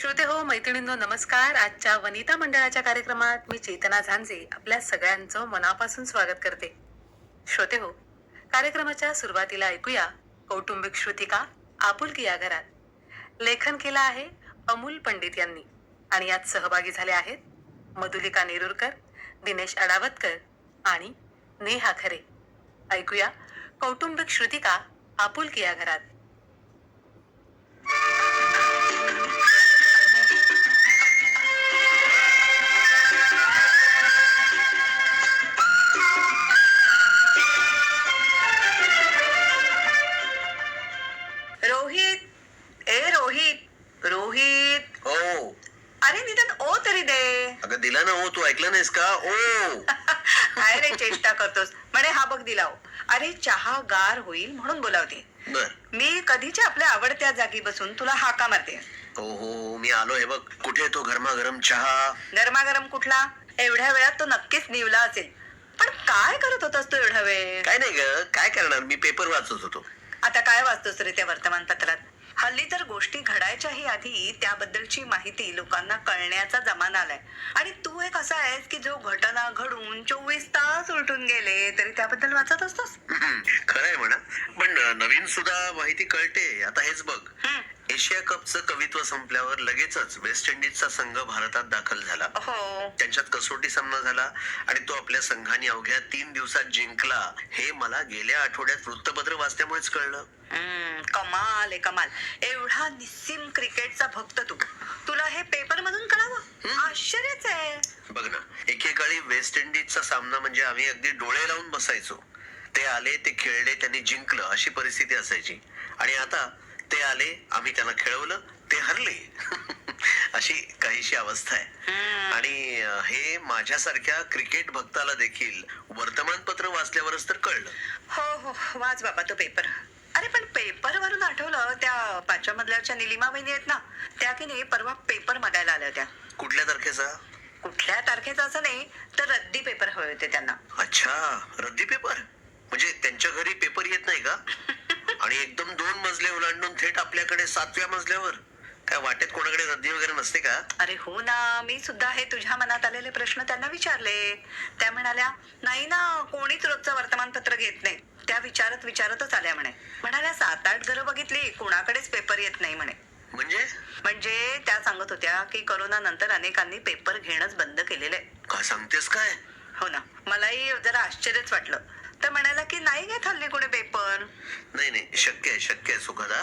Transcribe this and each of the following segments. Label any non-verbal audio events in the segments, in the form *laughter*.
श्रोते हो मैत्रिणींनो नमस्कार. आजच्या वनिता मंडळाच्या कार्यक्रमात मी चेतना झांजे आपल्या सगळ्यांचं मनापासून स्वागत करते. श्रोते हो कार्यक्रमाच्या सुरुवातीला ऐकूया कौटुंबिक श्रुतिका आपुलकी या घरात. लेखन केलं आहे अमूल पंडित यांनी आणि यात सहभागी झाले आहेत मधुलिका नेरुरकर दिनेश अडावतकर आणि नेहा खरे. ऐकूया कौटुंबिक श्रुतिका आपुलकी या घरात. होईल म्हणून बोलावते. बर. मी कधीच्या आपल्या आवडत्या जागी बसून तुला हाका मारते. हो हो मी आलो हे बघ. कुठे तो गरमागरम चहा? गरमागरम कुठला? एवढ्या वेळात तो नक्कीच निवला असेल. पण काय करत होतास तू एवढा वेळ? काय नाही ग. काय करणार? मी पेपर वाचत होतो. आता काय वाचतोस रे त्या वर्तमानपत्रात? हल्ली तर गोष्टी घडायच्याही आधी त्याबद्दलची माहिती लोकांना कळण्याचा जमाना आलाय. आणि तू एक असा आहेस की जो घटना घडून चोवीस तास उलटून गेले तरी त्याबद्दल वाचत असतोस? खरंय म्हणा. पण नवीन सुद्धा माहिती कळते. आता हेच बघ. एशिया कपचं कवित्व संपल्यावर लगेचच वेस्ट इंडिजचा संघ भारतात दाखल झाला. हो. त्यांच्यात कसोटी सामना झाला आणि तो आपल्या संघाने अवघ्या तीन दिवसात जिंकला. हे मला गेल्या आठवड्यात वृत्तपत्र वाचल्यामुळेच कळलं. हम्म, कमाल आहे कमाल. एवढा निस्सिम क्रिकेटचा भक्त तू. तुला हे पेपर मधून कळावं आश्चर्यच आहे. बघ ना एकेकाळी वेस्ट इंडिजचा सामना म्हणजे आम्ही अगदी डोळे लावून बसायचो. ते आले ते खेळले त्यांनी जिंकलं अशी परिस्थिती असायची. आणि आता ते आले आम्ही त्यांना खेळवलं ते हरले. *laughs* अशी काहीशी अवस्था आहे. आणि हे माझ्यासारख्या क्रिकेट भक्ताला देखील वर्तमानपत्र वाचल्यावरच तर कळलं. हो हो वाच बाबा तो पेपर. अरे पण पेपर वरून आठवलं त्या पाचव्या मधल्याच्या निलिमा वहिनी आहेत ना त्या की नाही परवा पेपर मागायला आल्या होत्या कुठल्या तारखेचा? कुठल्या तारखेचा असं नाही तर रद्दी पेपर हवे होते त्यांना. अच्छा रद्दी पेपर? म्हणजे त्यांच्या घरी पेपर येत नाही का? *laughs* आणि एकदम दोन मजले ओलांडून थेट आपल्याकडे सातव्या मजल्यावर. काय वाटेत कोणाकडे रद्दी वगैरे नसते का? अरे हो ना मी सुद्धा हे तुझ्या मनात आलेले प्रश्न त्यांना विचारले. त्या म्हणाल्या नाही ना कोणीच रोजचं वर्तमानपत्र घेत नाही. त्या विचारत विचारतच आल्या म्हणे. म्हणाल्या सात आठ घरं बघितली कोणाकडेच पेपर येत नाही म्हणे. म्हणजे? म्हणजे त्या सांगत होत्या की करोना नंतर अनेकांनी पेपर घेणंच बंद केलेलं. आहे काय सांगतेस काय? हो ना. मलाही जरा आश्चर्यच वाटलं. तर म्हणाला की नाही घेत हल्ली कोणी पेपर नाही नाही शक्य आहे शक्य आहे सुखदा.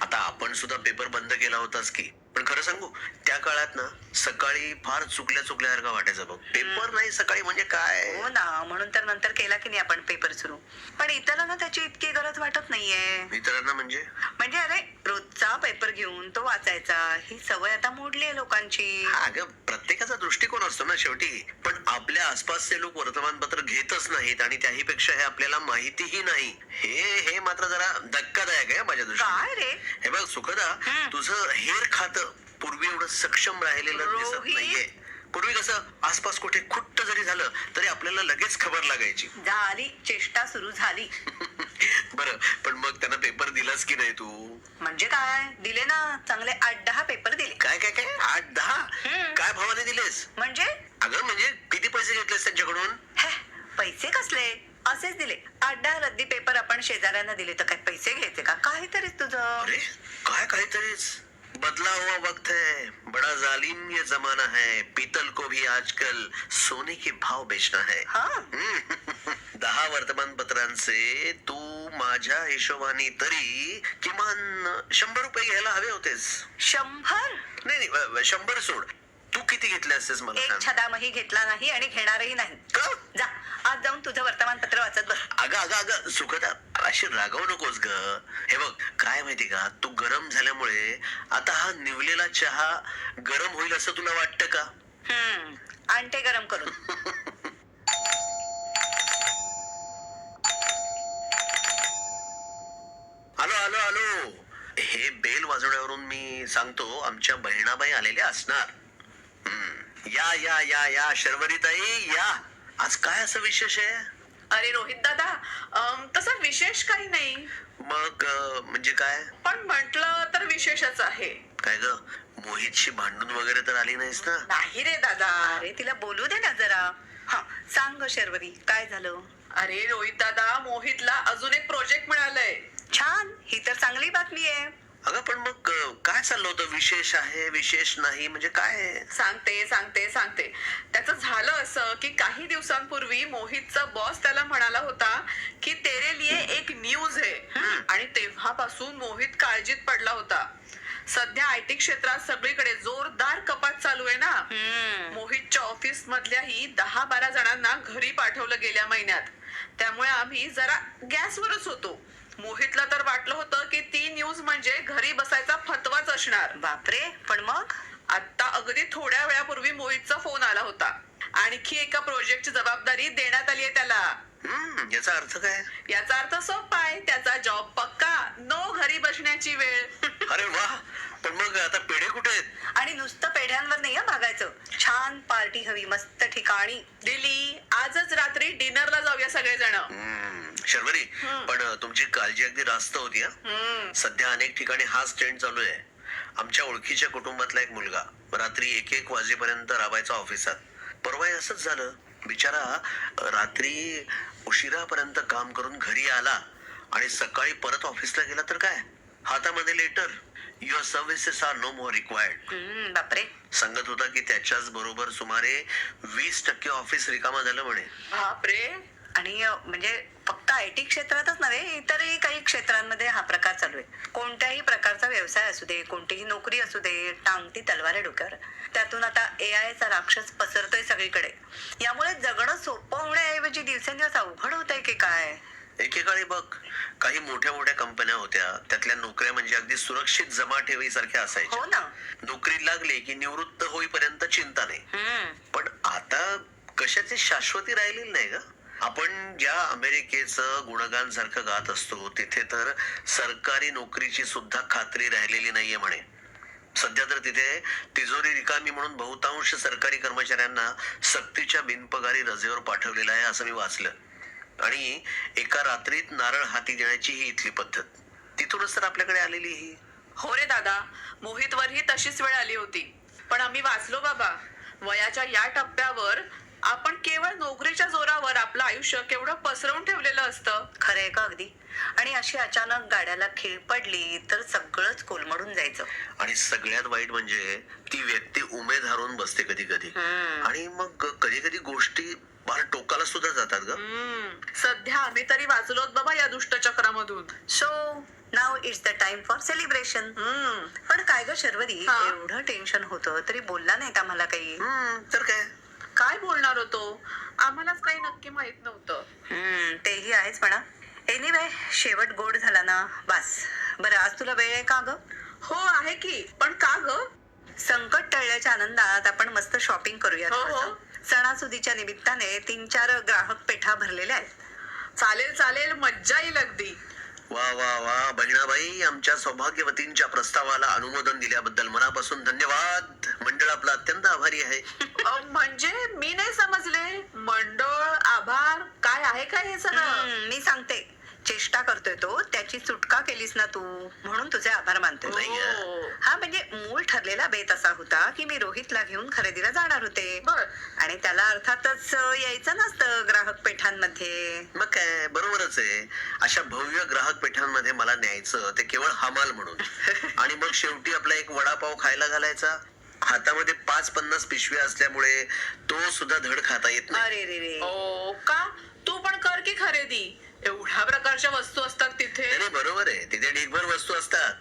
आता आपण सुद्धा पेपर बंद केला होताच की. पण खरं सांगू त्या काळात ना सकाळी फार चुकल्या चुकल्यासारखं वाटायचं बघ. पेपर नाही सकाळी म्हणजे काय? हो ना म्हणून तर नंतर केला की नाही आपण पेपर सुरू. पण इतरांना त्याची इतकी गरज वाटत नाहीये. मित्रांना म्हणजे? म्हणजे अरे रोजचा पेपर घेऊन तो वाचायचा. ही सवय आता मोडली आहे लोकांची. हा अगं प्रत्येकाचा दृष्टिकोन असतो ना शेवटी. पण आपल्या आसपासचे लोक वर्तमानपत्र घेतच नाहीत आणि त्याही पेक्षा हे आपल्याला माहितीही नाही. हे हे मात्र जरा धक्कादायक आहे माझ्या दृष्टीने. काय रे? हे बघ सुखदा हं. तुझं हेर खात पूर्वी एवढं सक्षम राहिलेलं दिसत रोहित. नाहीये. पूर्वी कसं आसपास कुठे खुट्ट जरी झालं तरी आपल्याला लगेच खबर लागायची. झाली चेष्टा सुरू झाली *laughs* बरं पण मग त्यांना पेपर दिलास की नाही तू? म्हणजे काय? दिले ना. चांगले आठ दहा पेपर दिले. काय काय काय? आठ दहा. काय भावाने दिलेस? म्हणजे? अगं म्हणजे किती पैसे घेतलेस त्यांच्याकडून? हे, पैसे कसले? असेच दिले. आठ दहा रद्दी पेपर आपण शेजाऱ्यांना दिले. तर काय पैसे घ्यायचे का? काहीतरीच तुझं. अरे काय काहीतरीच? बदला हुआ वक्त है. बड़ा जालिम ये जमाना है. पीतल को भी आजकल सोने के भाव बेचना है. हा. हम्म. वर्तमानपत्रांचे तू माझ्या हिशोबाने तरी किमान शंभर रुपये घ्यायला हवे होतेस. शंभर? नाही नाही शंभर सोड. तू किती घेतले असतेस मला एक सांग. छदामही घेतला नाही आणि घेणारही नाही. का? जा आज जाऊन तुझं वर्तमानपत्र वाचत बस. अगं अगं अगं सुखदा अशी रागवू नकोस ग. हे बघ काय माहिती का तू गरम झाल्यामुळे आता हा निवलेला चहा गरम होईल असं तुला वाटतं का? हम्म आणते गरम करून. *laughs* आलो आलो. हे बेल वाजवण्यावरून मी सांगतो आमच्या बहिणाबाई आलेल्या असणार. हम्म. या या या या शर्वरीताई या. आज काय असं विशेष आहे? अरे रोहित दादा तसं विशेष काही नाही. मग म्हणजे काय? पण म्हटलं तर विशेषच आहे. काय ग? मोहितशी भांडून वगैरे तर आली नाहीस ना? नाही रे दादा. अरे तिला बोलू दे ना जरा. हा सांग शर्वरी काय झालं? अरे रोहित दादा मोहितला अजून एक प्रोजेक्ट मिळालंय. छान ही तर चांगली बातमी आहे. अगं पण मग अं, काय चाललं होतं? विशेष आहे विशेष नाही म्हणजे काय सांगते सांगते सांगते. त्याचं झालं असं की काही दिवसांपूर्वी मोहितचा बॉस त्याला म्हणाला होता की तेरे लिए एक न्यूज आहे. आणि तेव्हापासून मोहित काळजीत पडला होता. सध्या आय टी क्षेत्रात सगळीकडे जोरदार कपात चालू आहे ना. मोहितच्या ऑफिस मधल्याही दहा बारा जणांना घरी पाठवलं गेल्या महिन्यात. त्यामुळे आम्ही जरा गॅसवरच होतो. मोहितला तर वाटलं होतं की ती न्यूज म्हणजे घरी बसायचा फतवाच असणार. बापरे पण मग? आता अगदी थोड्या वेळापूर्वी मोहितचा फोन आला होता. आणखी एका प्रोजेक्टची जबाबदारी देण्यात आली आहे त्याला. हम्म, याचा अर्थ काय? याचा अर्थ सोपा आहे. त्याचा जॉब पक्का. नो घरी बसण्याची वेळ. अरे वा पण मग आता पेढे कुठे आहेत? आणि नुसतं पेढ्यांवर नाही हं भागायचं. छान पार्टी हवी मस्त ठिकाणी. दिली आजच रात्री डिनरला जाऊया सगळेजण. हम्म, शर्वरी. पण तुमची काळजी अगदी रास्त होती हा. सध्या अनेक ठिकाणी हाच ट्रेंड चालू आहे. आमच्या ओळखीच्या कुटुंबातला एक मुलगा. रात्री एक एक वाजेपर्यंत राबायचा ऑफिसात. परवा असंच झालं. बिचारा रात्री उशिरापर्यंत काम करून घरी आला आणि सकाळी परत ऑफिसला गेला तर काय? हातामध्ये letter. Your services are no more required बापरे. सांगत होता की त्याच्याच बरोबर सुमारे वीस टक्के ऑफिस रिकामा झालं म्हणे. बापरे. आणि म्हणजे फक्त आय टी क्षेत्रातच नव्हे इतरही काही क्षेत्रांमध्ये हा प्रकार चालू आहे. कोणत्याही प्रकारचा व्यवसाय असू दे कोणतीही नोकरी असू दे टांगती तलवार डोक्यावर. त्यातून आता ए चा राक्षस पसरतोय सगळीकडे. यामुळे जगणं सोपं होण्याऐवजी दिवसेंदिवस अवघड होत आहे की काय? एकेकाळी बघ काही मोठ्या मोठ्या कंपन्या होत्या त्यातल्या नोकऱ्या म्हणजे अगदी सुरक्षित जमा ठेवीसारख्या असायच्या. हो ना. नोकरी लागली की निवृत्त होईपर्यंत चिंता नाही. पण आता कशाची शाश्वती राहिलेली नाही ग. आपण ज्या अमेरिकेचं गुणगान सारखं गात असतो तिथे तर सरकारी नोकरीची सुद्धा खात्री राहिलेली नाहीये म्हणे. सध्या तर तिथे तिजोरी रिकामी म्हणून बहुतांश सरकारी कर्मचाऱ्यांना सक्तीच्या बिनपगारी रजेवर पाठवलेलं आहे असं मी वाचलं. आणि एका रात्रीत नारळ हाती देण्याची ही इथली पद्धत. तिथूनच तर आपल्याकडे आलेली ही हो रे दादा मोहितवरही तशीच वेळ आली होती. पण आम्ही वाचलो बाबा. वयाच्या या टप्प्यावर आपण केवळ नोकरीच्या जोरावर आपलं आयुष्य केवढं पसरवून ठेवलेलं असतं. खरंय का अगदी? आणि अशी अचानक गाड्याला खीळ पडली तर सगळंच कोलमडून जायचं. आणि सगळ्यात वाईट म्हणजे ती व्यक्ती उमेद हरवून बसते कधी कधी. आणि मग कधी कधी गोष्टी फार टोकाला सुद्धा जातात ग. सध्या आम्ही तरी वाचलोत बाबा या दुष्टचक्रामधून so now it's the time for celebration पण काय ग शर्वरी. एवढं टेन्शन होतं तरी बोलला नाहीत आम्हाला काही. हम्म, तर काय? काय बोलणार होतो? आम्हालाच काही नक्की माहीत नव्हतं. हम्म, तेही आहेच म्हणा. एनिवे शेवट गोड झाला ना बास. बरं आज तुला वेळ आहे का ग? हो आहे की. पण का ग? संकट टळल्याच्या आनंदात आपण मस्त शॉपिंग करूया हो, हो. थोडंसं. सणासुदीच्या निमित्ताने तीन चार ग्राहक पेठा भरलेल्या आहेत. चालेल चालेल. मज्जा येईल अगदी. वा वा वा. बहिणाबाई आमच्या सौभाग्यवतींच्या प्रस्तावाला अनुमोदन दिल्याबद्दल मनापासून धन्यवाद. मंडळ आपला अत्यंत आभारी आहे. म्हणजे मी नाही समजले. मंडळ आभार काय आहे काय हे सगळं? मी सांगते. चेष्टा करतोय तो त्याची सुटका केलीस ना तू? म्हणून तुझे आभार आहे. हो. हा म्हणजे मूळ ठरलेला बेत असा होता की मी रोहितला घेऊन खरेदीला जाणार होते. आणि त्याला अर्थातच यायचं नसतं ग्राहक पेठांमध्ये. मग काय बरोबरच आहे. अशा भव्य ग्राहक पेठांमध्ये मला न्यायचं ते केवळ हमाल म्हणून. *laughs* आणि मग शेवटी आपला एक वडापाव खायला घालायचा. हातामध्ये पाच पन्नास पिशव्या असल्यामुळे तो सुद्धा धड खाता येत नाही. अरे रे रे. ओ का? तू पण कर की खरेदी. ह्या प्रकारच्या वस्तू असतात तिथे? नाही नाही, बरोबर आहे. तिथे ढीगभर वस्तू असतात.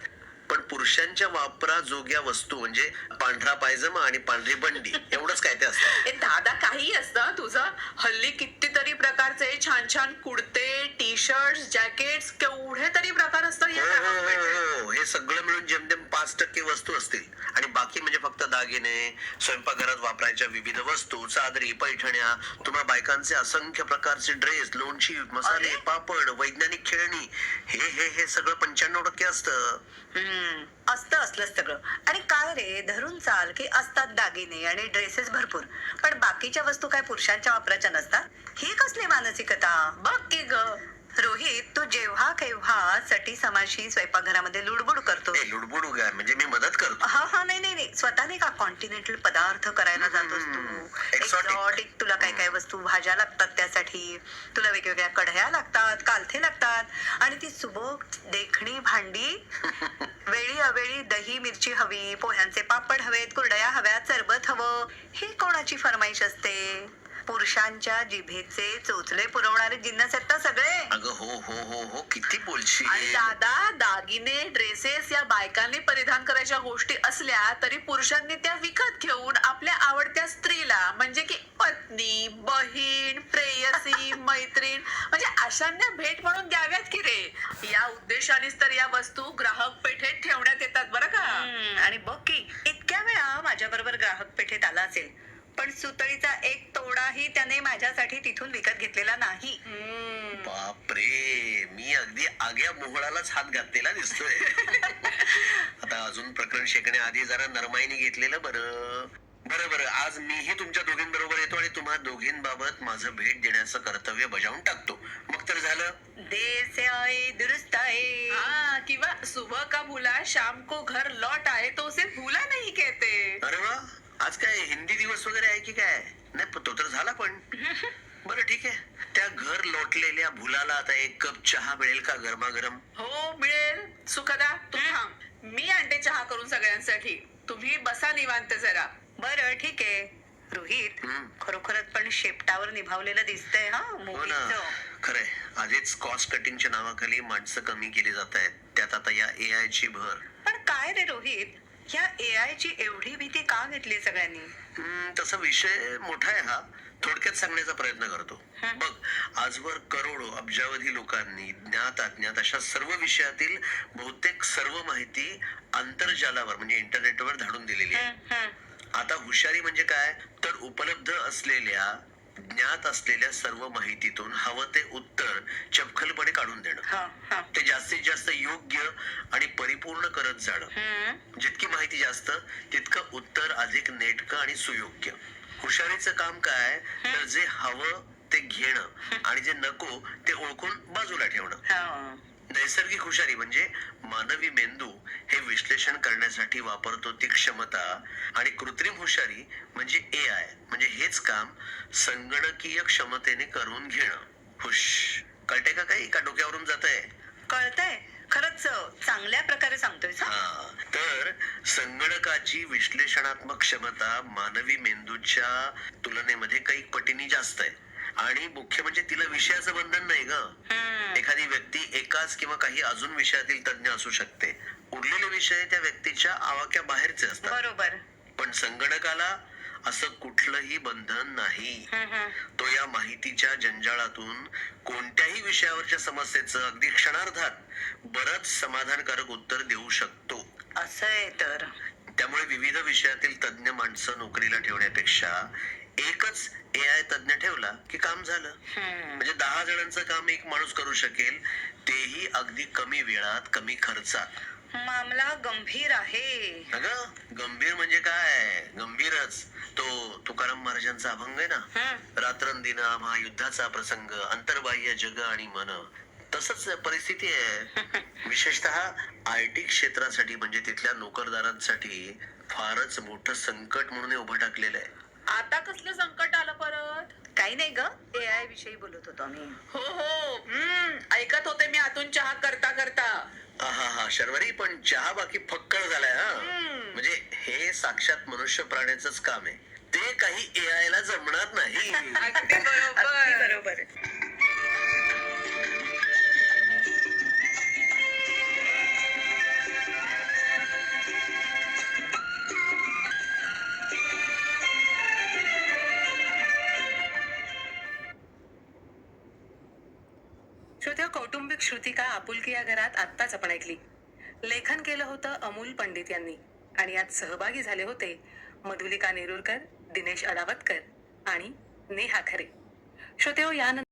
पण पुरुषांच्या वापरा जोग्या वस्तू म्हणजे पांढरा पायजमा आणि पांढरी बंडी एवढंच काय ते असतं ए दादा काही असतं तुझं हल्ली कितीतरी प्रकारचे छान छान कुडते टी शर्ट जॅकेट केवढे तरी प्रकार असतात या हो, हो. हो, हो. हे सगळं मिळून जेमतेम पाच टक्के वस्तू असतील आणि बाकी म्हणजे फक्त दागिने स्वयंपाकघरात वापरायच्या विविध वस्तू चादरी पैठण्या तुम्हा बायकांचे असंख्य प्रकारचे ड्रेस लोणची मसाले अरे. पापड वैज्ञानिक खेळणी हे हे हे सगळं पंच्याण्णव टक्के असतं हम्म, असतं असलं सगळं. आणि काय रे धरून चाल की असतात दागिने आणि ड्रेसेस भरपूर. पण बाकीच्या वस्तू काय पुरुषांच्या वापराच्या नसतात? ही कसली मानसिकता? बघ की ग. रोहित तू जेव्हा केव्हा सटी समाशी स्वयंपाकघरामध्ये लुडबुड करतो. लुडबुड उगा म्हणजे मी मदत करतो. हा हा नाही नाही नाही. स्वतः नाही का कॉन्टिनेंटल पदार्थ करायला जातोस. एक्झॉटिक तुला काय काय वस्तू भाज्या लागतात त्यासाठी? तुला वेगवेगळ्या कढया लागतात कालथे लागतात. आणि ती सुबक देखणी भांडी *laughs* वेळी अवेळी दही मिरची हवी पोह्यांचे पापड हवेत कुरडया हव्यात सरबत हवं. ही कोणाची फरमाईश असते? पुरुषांच्या जिभेचे चोचले पुरवणारे जिन्नस आहेत ना सगळे? अगं हो हो हो हो किती बोलशी आणि दादा दागिने ड्रेसेस या बायकांनी परिधान करायच्या गोष्टी असल्या तरी पुरुषांनी त्या विकत घेऊन आपल्या आवडत्या स्त्रीला म्हणजे की पत्नी बहीण प्रेयसी *laughs* मैत्रीण म्हणजे अशांना भेट म्हणून द्याव्यात की रे? या उद्देशानेच तर या वस्तू ग्राहक पेठेत ठेवण्यात येतात बरं का? आणि बघ की इतक्या वेळा माझ्या बरोबर ग्राहक पेठेत आला असेल पण सुतळीचा एक तोडाही त्याने माझ्यासाठी तिथून विकत घेतलेला नाही. बापरे मी अगदी आग्या मोहळालाच हात घातलेला दिसतोय. *laughs* आता अजून प्रकरण शेकण्याआधी जरा नरमाईने घेतलेलं बरं. बरं बरं आज मीही तुमच्या दोघींबरोबर येतो आणि तुम्हा दोघींबाबत माझं भेट देण्याचं कर्तव्य बजावून टाकतो. मग तर झालं. देर से आए दुरुस्त आहे हाँ किंवा सुबह का भूला शाम को घर लौट आए तो उसे भूला नहीं कहते. अरे वा. आज काय हिंदी दिवस वगैरे आहे की काय? नाही पण तो तर झाला पण. *laughs* बरं ठीक आहे. त्या घर लोटलेल्या भुलाला आता एक कप चहा मिळेल का गरमागरम? हो मिळेल. सुखदा तू थांब. मी आणते चहा करून सगळ्यांसाठी. तुम्ही बसा निवांत जरा. बरं ठीक आहे. रोहित हम्म. खरोखरच पण शेपटावर निभावलेलं दिसतंय हा हो ना. खरंय. आधीच कॉस्ट कटिंगच्या नावाखाली माणसं कमी केली जात आहेत त्यात आता या ए आय ची भर. पण काय रे रोहित? या ए आय ची एवढी भीती का घेतली सगळ्यांनी? हम्म, तसा विषय मोठा आहे हा. थोडक्यात सांगण्याचा प्रयत्न करतो. बघ आजवर करोडो अब्जावधी लोकांनी ज्ञात अज्ञात अशा सर्व विषयातील बहुतेक सर्व माहिती आंतरजालावर म्हणजे इंटरनेटवर धाडून दिलेली आहे. हम्म, हम्म. आता हुशारी म्हणजे काय? तर उपलब्ध असलेल्या ज्ञात असलेल्या सर्व माहितीतून हवं ते उत्तर चपखलपणे काढून देणं. ते जास्तीत जास्त योग्य आणि परिपूर्ण करत जाणं. जितकी माहिती जास्त तितकं उत्तर अधिक नेटकं आणि सुयोग्य हुशारीचं काम काय तर जे हवं ते घेणं आणि जे नको ते ओळखून बाजूला ठेवणं हा. नैसर्गिक हुशारी म्हणजे मानवी मेंदू हे विश्लेषण करण्यासाठी वापरतो ती क्षमता आणि कृत्रिम हुशारी म्हणजे ए आय म्हणजे हेच काम संगणकीय क्षमतेने करून घेणं. हुश. कळते का काही? का डोक्यावरून जात आहे कळतंय. खरंच चांगल्या प्रकारे सांगतोय हा? तर संगणकाची विश्लेषणात्मक क्षमता मानवी मेंदूच्या तुलनेमध्ये काही पटीने जास्त आहे. आणि मुख्य म्हणजे तिला विषयाचं बंधन नाही ग. एखादी व्यक्ती एकाच किंवा काही अजून विषयातील तज्ञ असू शकते. उरलेले विषय त्या व्यक्तीच्या आवाक्या बाहेरचे असतात. बरोबर. पण संगणकाला असं कुठलंही बंधन नाही. तो या माहितीच्या जंजाळातून कोणत्याही विषयावरच्या समस्येचं अगदी क्षणार्धात बरंच समाधानकारक उत्तर देऊ शकतो. असं आहे तर. त्यामुळे विविध विषयातील तज्ञ माणसं नोकरीला ठेवण्यापेक्षा एकच ए आय तज्ञ ठेवला की काम झालं. म्हणजे दहा जणांचं काम एक माणूस करू शकेल तेही अगदी कमी वेळात कमी खर्चात. मामला गंभीर आहे. अगं गंभीर म्हणजे काय? गंभीरच. तो तुकाराम महाराजांचा अभंग आहे ना. रात्रंदिन आम्हा युद्धाचा प्रसंग अंतर्बाह्य जग आणि मन. तसंच परिस्थिती आहे. *laughs* विशेषतः आय टी क्षेत्रासाठी म्हणजे तिथल्या नोकरदारांसाठी फारच मोठं संकट म्हणून उभं टाकलेलं आहे. आता कसलं संकट आलं परत? काही नाही ग. ए आय विषयी बोलत होतो आम्ही. हो हो. हम्म ऐकत होते मी आतून चहा करता करता. हा हा शर्वरी पण चहा बाकी फक्कड झालाय हा. हम्म. म्हणजे हे साक्षात मनुष्य प्राण्याच काम आहे. ते काही ए आय ला जमणार नाही. अगदी *laughs* अगदी बरोबर बरोबर. कौटुंबिक आपुलकी या घरात आत्ताच आपण ऐकली. लेखन केलं होतं अमूल पंडित यांनी आणि यात सहभागी झाले होते मधुलिका नेरुरकर दिनेश अडावतकर आणि नेहा खरे. श्रोतेहो यानंतर